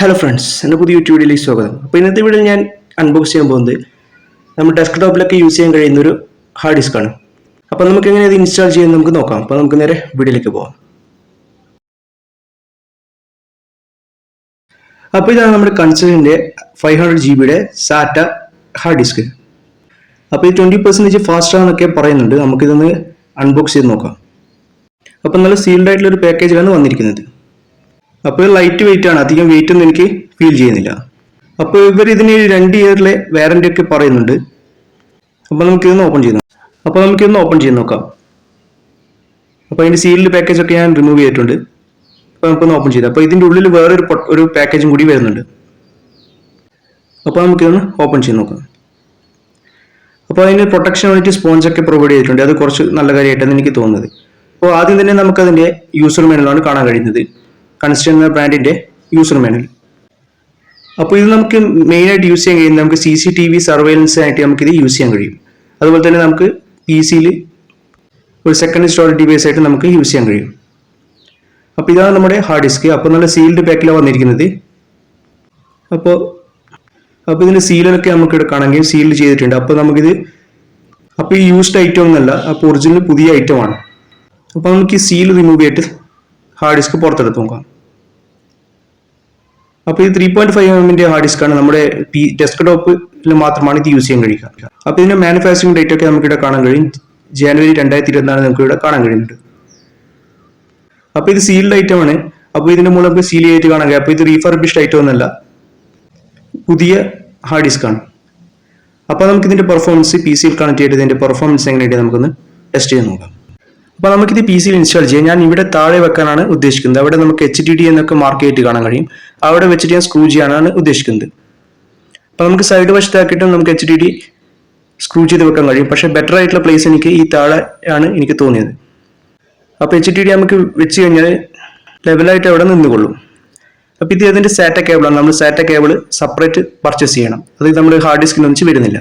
Hello friends എന്റെ പുതിയ YouTube വീഡിയോയിലേക്ക് സ്വാഗതം. അപ്പോൾ ഇന്നത്തെ വീഡിയോയിൽ ഞാൻ അൺബോക്സ് ചെയ്യാൻ പോകുന്നത് നമ്മൾ ഡെസ്ക്ടോപ്പിലൊക്കെ യൂസ് ചെയ്യാൻ കഴിയുന്ന ഒരു ഹാർഡ് ഡിസ്ക് ആണ്. അപ്പോൾ നമുക്ക് എങ്ങനെ ഇത് ഇൻസ്റ്റാൾ ചെയ്യാൻ നമുക്ക് നോക്കാം. അപ്പോൾ നമുക്ക് നേരെ വീഡിയോയിലേക്ക് പോകാം അപ്പോൾ ഇതാണ് നമ്മുടെ കൺസേണിന്റെ ഫൈവ് ഹൺഡ്രഡ് ജി ബിയുടെ സാറ്റ ഹാർഡ് ഡിസ്ക് അപ്പോൾ ഇത് ട്വന്റി പെർസെന്റേജ് ഫാസ്റ്റ് ആണെന്നൊക്കെ പറയുന്നുണ്ട്. നമുക്കിതൊന്ന് അൺബോക്സ് ചെയ്ത് നോക്കാം. അപ്പോൾ നല്ല സീൽഡ് ആയിട്ടുള്ള ഒരു പാക്കേജിലാണ് വന്നിരിക്കുന്നത്. അപ്പോൾ ലൈറ്റ് വെയിറ്റ് ആണ്. അധികം വെയിറ്റ് ഒന്നും എനിക്ക് ഫീൽ ചെയ്യുന്നില്ല. അപ്പോൾ ഇവർ ഇതിന് രണ്ട് ഇയറിലെ വാറണ്ടി ഒക്കെ പറയുന്നുണ്ട്. അപ്പോൾ നമുക്കിതൊന്ന് ഓപ്പൺ ചെയ്ത് അപ്പോൾ നമുക്കിതൊന്ന് ഓപ്പൺ ചെയ്ത് നോക്കാം. അപ്പോൾ അതിന്റെ സീൽഡ് പാക്കേജ് ഒക്കെ ഞാൻ റിമൂവ് ചെയ്തിട്ടുണ്ട്. അപ്പോൾ നമുക്കൊന്ന് ഓപ്പൺ ചെയ്ത്. അപ്പോൾ ഇതിന്റെ ഉള്ളിൽ വേറൊരു ഒരു പാക്കേജും കൂടി വരുന്നുണ്ട്. അപ്പോൾ നമുക്കിതൊന്ന് ഓപ്പൺ ചെയ്ത് നോക്കാം. അപ്പോൾ അതിന് പ്രൊട്ടക്ഷൻ സ്പോഞ്ച് ഒക്കെ പ്രൊവൈഡ് ചെയ്തിട്ടുണ്ട്. അത് കുറച്ച് നല്ല കാര്യമായിട്ടാണ് എനിക്ക് തോന്നുന്നത്. അപ്പോൾ ആദ്യം തന്നെ നമുക്കതിന്റെ യൂസർ മാനുവലാണ് കാണാൻ കഴിയുന്നത്. കൺസ്റ്റൻ എന്ന ബ്രാൻഡിന്റെ യൂസർ മാനുവൽ അപ്പോൾ ഇത് നമുക്ക് മെയിനായിട്ട് യൂസ് ചെയ്യാൻ കഴിയുന്നത് നമുക്ക് C C T V surveillance ആയിട്ട് നമുക്കിത് യൂസ് ചെയ്യാൻ കഴിയും. അതുപോലെ തന്നെ നമുക്ക് പി സിയിൽ ഒരു സെക്കൻഡ് സ്റ്റോറേജ് ഡിവൈസ് ആയിട്ട് നമുക്ക് യൂസ് ചെയ്യാൻ കഴിയും. അപ്പോൾ ഇതാണ് നമ്മുടെ ഹാർഡ് ഡിസ്ക് അപ്പോൾ നല്ല സീൽഡ് പാക്കിലാണ് വന്നിരിക്കുന്നത്. അപ്പോൾ അപ്പോൾ ഇതിന്റെ സീലൊക്കെ നമുക്ക് കാണാമെങ്കിൽ സീൽ ചെയ്തിട്ടുണ്ട്. അപ്പോൾ നമുക്കിത് അപ്പോൾ ഈ യൂസ്ഡ് ഐറ്റം ഒന്നല്ല അപ്പോൾ ഒറിജിനൽ പുതിയ ഐറ്റം ആണ്. അപ്പോൾ നമുക്ക് ഈ സീൽ റിമൂവ് ചെയ്തിട്ട് ഹാർഡ് ഡിസ്ക് പുറത്തെടുത്ത് നോക്കാം. അപ്പോൾ ഈ ത്രീ പോയിന്റ് ഫൈവ് എമ്മിന്റെ ഹാർഡ് ഡിസ്ക് ആണ്. നമ്മുടെ പി ഡെസ്ക്ടോപ്പിൽ മാത്രമാണ് ഇത് യൂസ് ചെയ്യാൻ കഴിയുക. അപ്പോൾ ഇതിന്റെ മാനുഫാക്ചറിംഗ് ഡേറ്റ് ഒക്കെ നമുക്ക് ഇവിടെ കാണാൻ കഴിയും. ജനുവരി രണ്ടായിരത്തി ഇരുപത്തിനാല് നമുക്ക് ഇവിടെ കാണാൻ കഴിയുന്നുണ്ട്. അപ്പോൾ ഇത് സീൽഡ് ഐറ്റം ആണ്. അപ്പോൾ ഇതിന്റെ മൂലം നമുക്ക് സീൽ ചെയ്തിട്ട് കാണാൻ കഴിയും. അപ്പോൾ ഇത് റീഫർബിഷ്ഡ് ഐറ്റം ഒന്നല്ല. പുതിയ ഹാർഡ് ഡിസ്ക് ആണ്. അപ്പോൾ നമുക്ക് ഇതിന്റെ പെർഫോമൻസ് പി സിയിൽ കണക്ട് ചെയ്ത് ഇതിന്റെ പെർഫോമൻസ് എങ്ങനെയുണ്ട് നമുക്കൊന്ന് ടെസ്റ്റ് ചെയ്ത് നോക്കാം. അപ്പോൾ നമുക്കിത് പി സിയിൽ ഇൻസ്റ്റാൾ ചെയ്യാം. ഞാൻ ഇവിടെ താഴെ വെക്കാനാണ് ഉദ്ദേശിക്കുന്നത്. അവിടെ നമുക്ക് എച്ച് ടി ഡി എന്നൊക്കെ മാർക്ക് ചെയ്തിട്ട് കാണാൻ കഴിയും. അവിടെ വെച്ചിട്ട് ഞാൻ സ്ക്രൂ ചെയ്യാനാണ് ഉദ്ദേശിക്കുന്നത്. അപ്പോൾ നമുക്ക് സൈഡ് വശത്താക്കിയിട്ടും നമുക്ക് എച്ച് ഡി ഡി സ്ക്രൂ ചെയ്ത് വെക്കാൻ കഴിയും. പക്ഷേ ബെറ്റർ ആയിട്ടുള്ള പ്ലേസ് എനിക്ക് ഈ താഴെ ആണ് എനിക്ക് തോന്നിയത്. അപ്പോൾ എച്ച് ടി ഡി നമുക്ക് വെച്ച് കഴിഞ്ഞാൽ ലെവലായിട്ട് അവിടെ നിന്നുകൊള്ളും. അപ്പോൾ ഇത് ഇതിന്റെ സാറ്റ ആണ്? നമ്മൾ സാറ്റ കേബിൾ സെപ്പറേറ്റ് പർച്ചേസ് ചെയ്യണം. അത് നമ്മൾ ഹാർഡ് ഡിസ്കിൽ ഒന്നിച്ച് വരുന്നില്ല.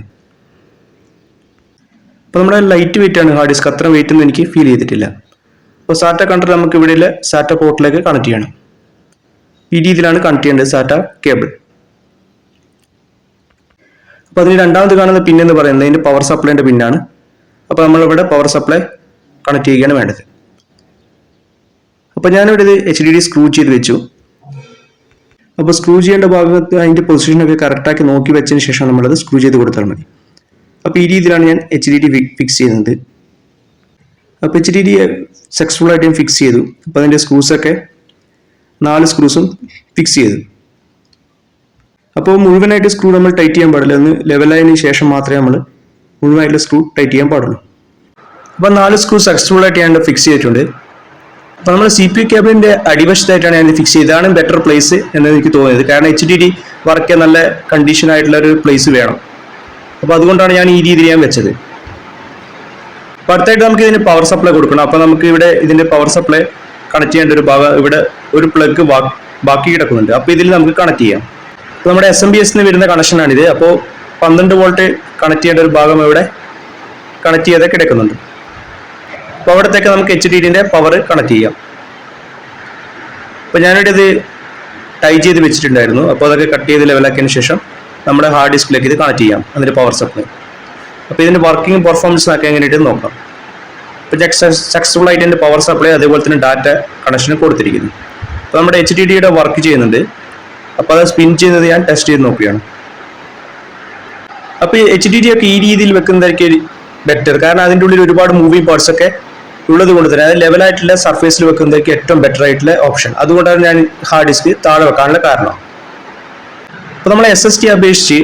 അപ്പോൾ നമ്മുടെ ലൈറ്റ് വെയിറ്റ് ആണ് ഹാർഡ് ഡിസ്ക് അത്ര വെയിറ്റ് ഒന്നും എനിക്ക് ഫീൽ ചെയ്തിട്ടില്ല. അപ്പോൾ സാറ്റ കണ്ടർ നമുക്ക് ഇവിടെയുള്ള സാറ്റ പോർട്ടിലേക്ക് കണക്ട് ചെയ്യണം. ഈ രീതിയിലാണ് കണക്ട് ചെയ്യേണ്ടത് സാറ്റ കേബിൾ അപ്പൊ അതിന് രണ്ടാമത് കാണുന്ന പിൻ എന്ന് പറയുന്നത് അതിന്റെ പവർ സപ്ലൈന്റെ പിന്നാണ് അപ്പോൾ നമ്മളിവിടെ പവർ സപ്ലൈ കണക്ട് ചെയ്യുകയാണ് വേണ്ടത്. അപ്പൊ ഞാനിവിടെ ഇത് എച്ച് ഡി ഡി സ്ക്രൂ ചെയ്ത് വെച്ചു. അപ്പോൾ സ്ക്രൂ ചെയ്യേണ്ട ഭാഗത്ത് അതിന്റെ പൊസിഷനൊക്കെ കറക്റ്റാക്കി നോക്കി വെച്ചതിന് ശേഷം നമ്മളത് സ്ക്രൂ ചെയ്ത് കൊടുത്താൽ മതി. അപ്പോൾ ഈ രീതിയിലാണ് ഞാൻ എച്ച് ഡി ഡി ഫിക്സ് ചെയ്യുന്നത്. അപ്പോൾ എച്ച് ഡി ഡി സക്സസ്ഫുൾ ആയിട്ട് ഞാൻ ഫിക്സ് ചെയ്തു. അപ്പോൾ അതിന്റെ സ്ക്രൂസൊക്കെ നാല് സ്ക്രൂസും ഫിക്സ് ചെയ്തു. അപ്പോൾ മുഴുവനായിട്ട് സ്ക്രൂ നമ്മൾ ടൈറ്റ് ചെയ്യാൻ പാടില്ല. ഒന്ന് ലെവലായതിന് ശേഷം മാത്രമേ നമ്മൾ മുഴുവനായിട്ടുള്ള സ്ക്രൂ ടൈറ്റ് ചെയ്യാൻ പാടുള്ളൂ. അപ്പോൾ നാല് സ്ക്രൂ സക്സസ്ഫുൾ ആയിട്ട് ഞാൻ ഫിക്സ് ചെയ്തിട്ടുണ്ട്. അപ്പോൾ നമ്മൾ സി പി കേബിളിന്റെ അടിവശത്തായിട്ടാണ് ഞാൻ ഫിക്സ് ചെയ്തത്. ഇതാണ് ബെറ്റർ പ്ലേസ് എന്ന് എനിക്ക് തോന്നിയത്. കാരണം എച്ച് ഡി ഡി വർക്ക് നല്ല കണ്ടീഷൻ ആയിട്ടുള്ള ഒരു പ്ലേസ് വേണം. അപ്പോൾ അതുകൊണ്ടാണ് ഞാൻ ഈ രീതിയിൽ ഞാൻ വെച്ചത്. അപ്പോൾ അടുത്തായിട്ട് നമുക്ക് ഇതിന് പവർ സപ്ലൈ കൊടുക്കണം. അപ്പോൾ നമുക്ക് ഇവിടെ ഇതിന്റെ പവർ സപ്ലൈ കണക്ട് ചെയ്യേണ്ട ഒരു ഭാഗം ഇവിടെ ഒരു പ്ലഗ് ബാക്കി കിടക്കുന്നുണ്ട്. അപ്പോൾ ഇതിൽ നമുക്ക് കണക്ട് ചെയ്യാം. നമ്മുടെ എസ് എം ബി എസിന് വരുന്ന കണക്ഷനാണിത് അപ്പോൾ പന്ത്രണ്ട് വോൾട്ട് കണക്ട് ചെയ്യേണ്ട ഒരു ഭാഗം ഇവിടെ കണക്ട് ചെയ്ത് കിടക്കുന്നുണ്ട്. അപ്പോൾ അവിടത്തേക്ക് നമുക്ക് എച്ച് ഡി ഡിന്റെ പവർ കണക്ട് ചെയ്യാം. അപ്പോൾ ഞാനിവിടെ ഇത് ടൈ ചെയ്ത് വെച്ചിട്ടുണ്ടായിരുന്നു. അപ്പോൾ അതൊക്കെ കട്ട് ചെയ്ത് ലെവലാക്കിയതിന് ശേഷം നമ്മുടെ ഹാർഡ് ഡിസ്കിലേക്ക് ഇത് കണക്ട് ചെയ്യാം അതിന്റെ പവർ സപ്ലൈ അപ്പോൾ ഇതിന്റെ വർക്കിംഗ് പെർഫോമൻസ് ഒക്കെ എങ്ങനെയായിട്ട് നോക്കാം. ഇപ്പോൾ സക്സസ്ഫുൾ ആയിട്ട് എന്റെ പവർ സപ്ലൈ അതേപോലെ തന്നെ ഡാറ്റ കണക്ഷൻ കൊടുത്തിരിക്കുന്നു. അപ്പോൾ നമ്മുടെ എച്ച് ഡി ഡിയുടെ വർക്ക് ചെയ്യുന്നുണ്ട്. അപ്പോൾ അത് സ്പിൻ ചെയ്യുന്നത് ഞാൻ ടെസ്റ്റ് ചെയ്ത് നോക്കുകയാണ്. അപ്പോൾ എച്ച് ഡി ഡി ഒക്കെ ഈ രീതിയിൽ വെക്കുന്നതായിരിക്കും ബെറ്റർ കാരണം അതിന്റെ ഉള്ളിൽ ഒരുപാട് മൂവിങ് പാർട്സ് ഒക്കെ ഉള്ളത് കൊണ്ട് തന്നെ. അത് ലെവലായിട്ടുള്ള സർഫേസിൽ വെക്കുന്നതായിരിക്കും ഏറ്റവും ബെറ്റർ ആയിട്ടുള്ള ഓപ്ഷൻ അതുകൊണ്ടാണ് ഞാൻ ഹാർഡ് ഡിസ്ക് താഴെ വെക്കാനുള്ള കാരണം. അപ്പോൾ നമ്മൾ എസ് എസ് ടി അപേക്ഷിച്ച്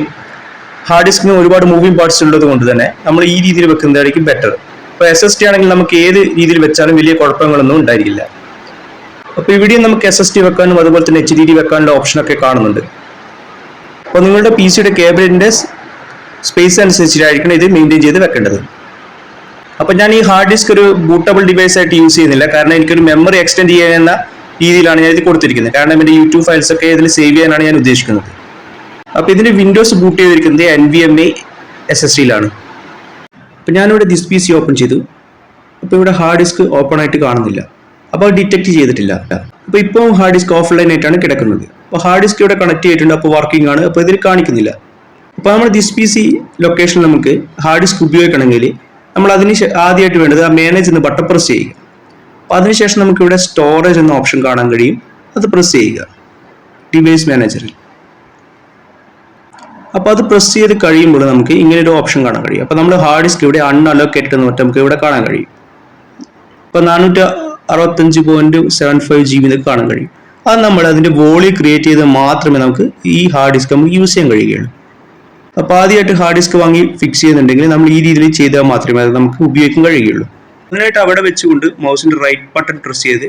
ഹാർഡ് ഡിസ്കിന് ഒരുപാട് മൂവിംഗ് പാർട്സ് ഉള്ളത് കൊണ്ട് തന്നെ നമ്മൾ ഈ രീതിയിൽ വെക്കുന്നതായിരിക്കും ബെറ്റർ അപ്പോൾ എസ് എസ് ടി ആണെങ്കിൽ നമുക്ക് ഏത് രീതിയിൽ വെച്ചാലും വലിയ കുഴപ്പങ്ങളൊന്നും ഉണ്ടായിരിക്കില്ല. അപ്പോൾ ഇവിടെയും നമുക്ക് എസ് എസ് ടി വെക്കാനും അതുപോലെ തന്നെ എച്ച് ഡി ഡി വെക്കാനുള്ള ഓപ്ഷനൊക്കെ കാണുന്നുണ്ട്. അപ്പോൾ നിങ്ങളുടെ പി സിയുടെ കേബിളിന്റെ സ്പേസ് അനുസരിച്ചിട്ടായിരിക്കണം ഇത് മെയിന്റെയിൻ ചെയ്ത് വെക്കേണ്ടത്. അപ്പോൾ ഞാൻ ഈ ഹാർഡ് ഡിസ്ക് ഒരു ബൂട്ടബിൾ ഡിവൈസ് ആയിട്ട് യൂസ് ചെയ്യുന്നില്ല. കാരണം എനിക്കൊരു മെമ്മറി എക്സ്റ്റെൻഡ് ചെയ്യാവുന്ന രീതിയിലാണ് ഞാൻ ഇത് കൊടുത്തിരിക്കുന്നത്. കാരണം എന്റെ യൂട്യൂബ് ഫയൽസ് ഒക്കെ ഇതിൽ സേവ് ചെയ്യാനാണ് ഞാൻ ഉദ്ദേശിക്കുന്നത്. അപ്പോൾ ഇതിന്റെ വിൻഡോസ് ബൂട്ട് ചെയ്തിരിക്കുന്നത് N V M A S S ഡിയിലാണ് അപ്പോൾ ഞാനിവിടെ ദിസ് പി സി ഓപ്പൺ ചെയ്തു. അപ്പോൾ ഇവിടെ ഹാർഡ് ഡിസ്ക് ഓപ്പൺ ആയിട്ട് കാണുന്നില്ല. അപ്പോൾ ഡിറ്റക്ട് ചെയ്തിട്ടില്ല. അപ്പോൾ ഇപ്പോൾ ഹാർഡ് ഡിസ്ക് ഓഫ്ലൈൻ ആയിട്ടാണ് കിടക്കുന്നത്. അപ്പോൾ ഹാർഡ് ഡിസ്ക് ഇവിടെ കണക്ട് ചെയ്തിട്ടുണ്ട്. അപ്പോൾ വർക്കിംഗ് ആണ്. അപ്പോൾ ഇതിൽ കാണിക്കുന്നില്ല. അപ്പോൾ നമ്മൾ ദിസ് പി സി ലൊക്കേഷനിൽ നമുക്ക് ഹാർഡ് ഡിസ്ക് ഉപയോഗിക്കണമെങ്കിൽ നമ്മൾ അതിന് ആദ്യമായിട്ട് വേണ്ടത് ആ മാനേജ് എന്ന് ബട്ടൺ പ്രസ് ചെയ്യുക. അപ്പോൾ അതിനുശേഷം നമുക്ക് ഇവിടെ സ്റ്റോറേജ് എന്ന ഓപ്ഷൻ കാണാൻ കഴിയും. അത് പ്രസ് ചെയ്യുക. ഡിവൈസ് മാനേജറിൽ അപ്പോൾ അത് പ്രസ് ചെയ്ത് കഴിയുമ്പോൾ നമുക്ക് ഇങ്ങനെ ഒരു ഓപ്ഷൻ കാണാൻ കഴിയും. അപ്പോൾ നമ്മൾ ഹാർഡ് ഡിസ്ക് ഇവിടെ അൺഅലോക്കേറ്റഡ് എന്ന് പറഞ്ഞാൽ നമുക്ക് ഇവിടെ കാണാൻ കഴിയും. ഇപ്പോൾ നാനൂറ്റി അറുപത്തഞ്ച് point seven five G B എന്നൊക്കെ കാണാൻ കഴിയും. അത് നമ്മൾ അതിന്റെ വോളി ക്രിയേറ്റ് ചെയ്ത് മാത്രമേ നമുക്ക് ഈ ഹാർഡ് ഡിസ്ക് നമുക്ക് യൂസ് ചെയ്യാൻ കഴിയുകയുള്ളൂ. അപ്പോൾ ആദ്യമായിട്ട് ഹാർഡ് ഡിസ്ക് വാങ്ങി ഫിക്സ് ചെയ്യുന്നുണ്ടെങ്കിൽ നമ്മൾ ഈ രീതിയിൽ ചെയ്താൽ മാത്രമേ അത് നമുക്ക് ഉപയോഗിക്കാൻ കഴിയുള്ളൂ. അതിനായിട്ട് അവിടെ വെച്ചുകൊണ്ട് മൗസിന്റെ റൈറ്റ് ബട്ടൺ പ്രസ് ചെയ്ത്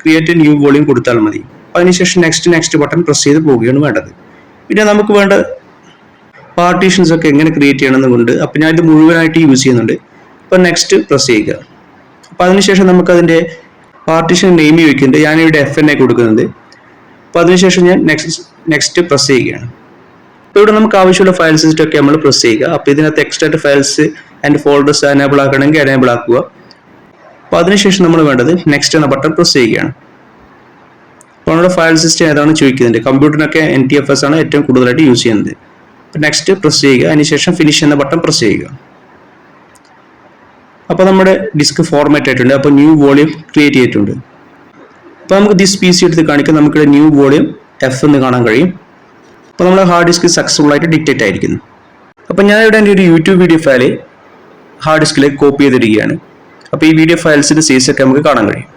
ക്രിയേറ്റ് ന്യൂ വോളിയം കൊടുത്താൽ മതി. അതിനുശേഷം നെക്സ്റ്റ് നെക്സ്റ്റ് ബട്ടൺ പ്രസ് ചെയ്ത് പോവുകയാണ് വേണ്ടത്. പിന്നെ നമുക്ക് വേണ്ട പാർട്ടീഷൻസ് ഒക്കെ എങ്ങനെ ക്രിയേറ്റ് ചെയ്യണമെന്നുണ്ട്. അപ്പൊ ഞാൻ ഇത് മുഴുവനായിട്ട് യൂസ് ചെയ്യുന്നുണ്ട്. അപ്പൊ നെക്സ്റ്റ് പ്രസ് ചെയ്യുക. അപ്പൊ അതിനുശേഷം നമുക്ക് അതിന്റെ പാർട്ടീഷൻ നെയിം ചോദിക്കുന്നുണ്ട്. ഞാനിവിടെ എഫ് എൻ എ കൊടുക്കുന്നുണ്ട്. അപ്പൊ അതിനുശേഷം ഞാൻ നെക്സ്റ്റ് നെക്സ്റ്റ് പ്രസ് ചെയ്യുകയാണ്. ഇവിടെ നമുക്ക് ആവശ്യമുള്ള ഫയൽ സിസ്റ്റം ഒക്കെ നമ്മൾ പ്രസ് ചെയ്യുക. അപ്പോൾ ഇതിനകത്ത് extra files and folders enable ആക്കണമെങ്കിൽ enable ആക്കുക. അപ്പോൾ അതിനുശേഷം നമ്മൾ വേണ്ടത് നെക്സ്റ്റ് എന്ന ബട്ടൺ പ്രസ് ചെയ്യുകയാണ്. അപ്പോൾ നമ്മുടെ ഫയൽ സിസ്റ്റം ഏതാണ് ചോദിക്കുന്നുണ്ട് കമ്പ്യൂട്ടറിനൊക്കെ എൻ ടി എഫ് എസ് ആണ് ഏറ്റവും കൂടുതലായിട്ട് യൂസ് ചെയ്യുന്നത്. അപ്പോൾ നെക്സ്റ്റ് പ്രസ് ചെയ്യുക. അതിനുശേഷം ഫിനിഷ് എന്ന ബട്ടൺ പ്രസ് ചെയ്യുക. അപ്പോൾ നമ്മുടെ ഡിസ്ക് ഫോർമാറ്റ് ആയിട്ടുണ്ട്. അപ്പോൾ ന്യൂ വോളിയം ക്രിയേറ്റ് ചെയ്തിട്ടുണ്ട്. അപ്പോൾ നമുക്ക് ദിസ് പി സി എടുത്ത് കാണിക്കാം. നമുക്കിവിടെ ന്യൂ വോളിയം എഫ് എന്ന് കാണാൻ കഴിയും. അപ്പോൾ നമ്മുടെ ഹാർഡ് ഡിസ്ക് സക്സസ്ഫുൾ ആയിട്ട് ഡിക്റ്റേറ്റ് ആയിരിക്കുന്നു. അപ്പോൾ ഞാൻ ഇവിടെ എന്റെ ഒരു യൂട്യൂബ് വീഡിയോ ഫയൽ ഹാർഡ് ഡിസ്കിലേക്ക് കോപ്പി ചെയ്തിരിക്കുകയാണ്. അപ്പോൾ ഈ വീഡിയോ ഫയൽസിന്റെ സൈസ് ഒക്കെ നമുക്ക് കാണാൻ കഴിയും.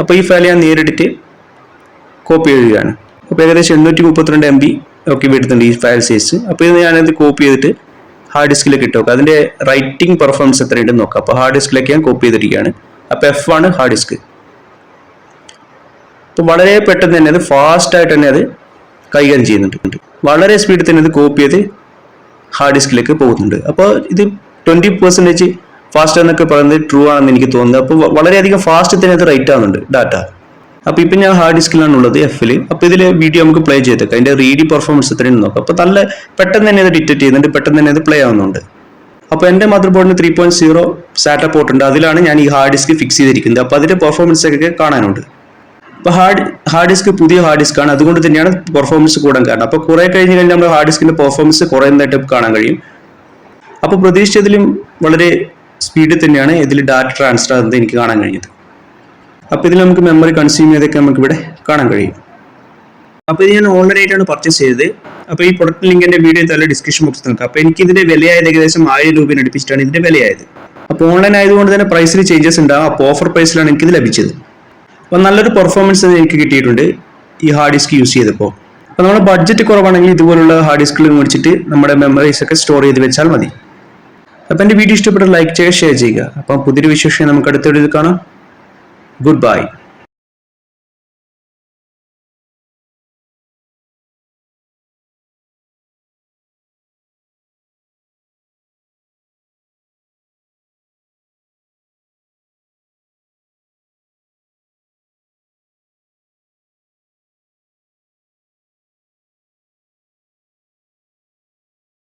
അപ്പോൾ ഈ ഫയൽ ഞാൻ നേരിട്ടിട്ട് കോപ്പി ചെയ്യുകയാണ്. അപ്പോൾ ഏകദേശം എണ്ണൂറ്റി മുപ്പത്തിരണ്ട് എം ബി ഒക്കെ വരുന്നുണ്ട് ഈ ഫയൽ സൈസ് അപ്പോൾ ഇത് ഞാനത് കോപ്പി ചെയ്തിട്ട് ഹാർഡ് ഡിസ്കിലേക്ക് ഇട്ട് നോക്കാം. അതിന്റെ റൈറ്റിംഗ് പെർഫോമൻസ് എത്രയുണ്ടെന്ന് നോക്കാം. അപ്പോൾ ഹാർഡ് ഡിസ്കിലേക്ക് ഞാൻ കോപ്പി ചെയ്തിരിക്കുകയാണ്. അപ്പോൾ എഫ് ആണ് ഹാർഡ് ഡിസ്ക് അപ്പോൾ വളരെ പെട്ടെന്ന് തന്നെ അത് ഫാസ്റ്റായിട്ട് തന്നെ അത് കൈകാര്യം ചെയ്യുന്നുണ്ട്. വളരെ സ്പീഡിൽ തന്നെ ഇത് കോപ്പി ചെയ്ത് ഹാർഡ് ഡിസ്കിലേക്ക് പോകുന്നുണ്ട്. അപ്പോൾ ഇത് ട്വന്റി പെർസെന്റേജ് ഫാസ്റ്റ് എന്നൊക്കെ പറയുന്നത് ട്രൂ ആണെന്ന് എനിക്ക് തോന്നുന്നത് അപ്പോൾ വളരെയധികം ഫാസ്റ്റ് തന്നെ അത് റൈറ്റ് ആവുന്നുണ്ട് ഡാറ്റ അപ്പോൾ ഇപ്പം ഞാൻ ഹാർഡ് ഡിസ്കിലാണ് ഉള്ളത് എഫിൽ അപ്പോൾ ഇതിൽ വീഡിയോ നമുക്ക് പ്ലേ ചെയ്തേക്കാം അതിന്റെ റീഡി പെർഫോമൻസ് എത്രയും നോക്കാം. അപ്പോൾ നല്ല പെട്ടെന്ന് തന്നെ അത് ഡിറ്റക്ട് ചെയ്യുന്നുണ്ട് പെട്ടെന്ന് തന്നെ അത് പ്ലേ ആവുന്നുണ്ട്. അപ്പോൾ എന്റെ മദർ ബോർഡിന് three point zero SATA port ഉണ്ട്. അതിലാണ് ഞാൻ ഈ ഹാർഡ് ഡിസ്ക് ഫിക്സ് ചെയ്തിരിക്കുന്നത്. അപ്പോൾ അതിന്റെ പെർഫോമൻസ് ഒക്കെ കാണാനുണ്ട്. അപ്പോൾ ഹാർഡ് ഹാർഡ് ഡിസ്ക് പുതിയ ഹാർഡ് ഡിസ്ക് ആണ്. അതുകൊണ്ട് തന്നെയാണ് പെർഫോമൻസ് കൂടാൻ കാരണം. അപ്പോൾ കുറേ കഴിഞ്ഞ് കഴിഞ്ഞാൽ നമ്മുടെ ഹാർഡ് ഡിസ്കിന്റെ പെർഫോമൻസ് കുറയുന്നതായിട്ട് കാണാൻ കഴിയും. അപ്പോൾ പ്രതീക്ഷിച്ചതിലും വളരെ സ്പീഡിൽ തന്നെയാണ് ഇതിൽ ഡാറ്റ ട്രാൻസ്ഫർ ആകുന്നത് എനിക്ക് കാണാൻ കഴിഞ്ഞത്. അപ്പോൾ ഇതിൽ നമുക്ക് മെമ്മറി കൺസ്യൂം ചെയ്തൊക്കെ നമുക്ക് ഇവിടെ കാണാൻ കഴിയും. അപ്പോൾ ഇത് ഞാൻ ഓൺലൈൻ ആയിട്ടാണ് പർച്ചേസ് ചെയ്തത്. അപ്പോൾ ഈ പ്രൊഡക്റ്റ് ലിങ്ക് എന്റെ വീഡിയോ തല ഡിസ്ക്രിപ്ഷൻ ബോക്സിൽ നോക്കാം അപ്പോൾ എനിക്ക് ഇതിന്റെ വിലയായത് ഏകദേശം ആയിരം രൂപ അടുപ്പിച്ചിട്ടാണ് ഇതിന്റെ വിലയായത്. അപ്പോൾ ഓൺലൈൻ ആയതുകൊണ്ട് തന്നെ പ്രൈസിൽ ചേഞ്ചസ് ഉണ്ടാകും അപ്പോൾ ഓഫർ പ്രൈസിലാണ് എനിക്ക് ഇത് ലഭിച്ചത്. അപ്പോൾ നല്ലൊരു പെർഫോമൻസ് എനിക്ക് കിട്ടിയിട്ടുണ്ട് ഈ ഹാർഡ് ഡിസ്ക് യൂസ് ചെയ്തപ്പോൾ അപ്പോൾ നമ്മുടെ ബഡ്ജറ്റ് കുറവാണെങ്കിൽ ഇതുപോലുള്ള ഹാർഡ് ഡിസ്കുകൾ മേടിച്ചിട്ട് നമ്മുടെ മെമ്മറീസ് ഒക്കെ സ്റ്റോർ ചെയ്ത് വെച്ചാൽ മതി. അപ്പോൾ എന്റെ വീഡിയോ ഇഷ്ടപ്പെട്ട ലൈക്ക് ചെയ്യുക ഷെയർ ചെയ്യുക. അപ്പം പുതിയൊരു വിശേഷം നമുക്ക് അടുത്തൊരു ഇത് കാണാം. Good bye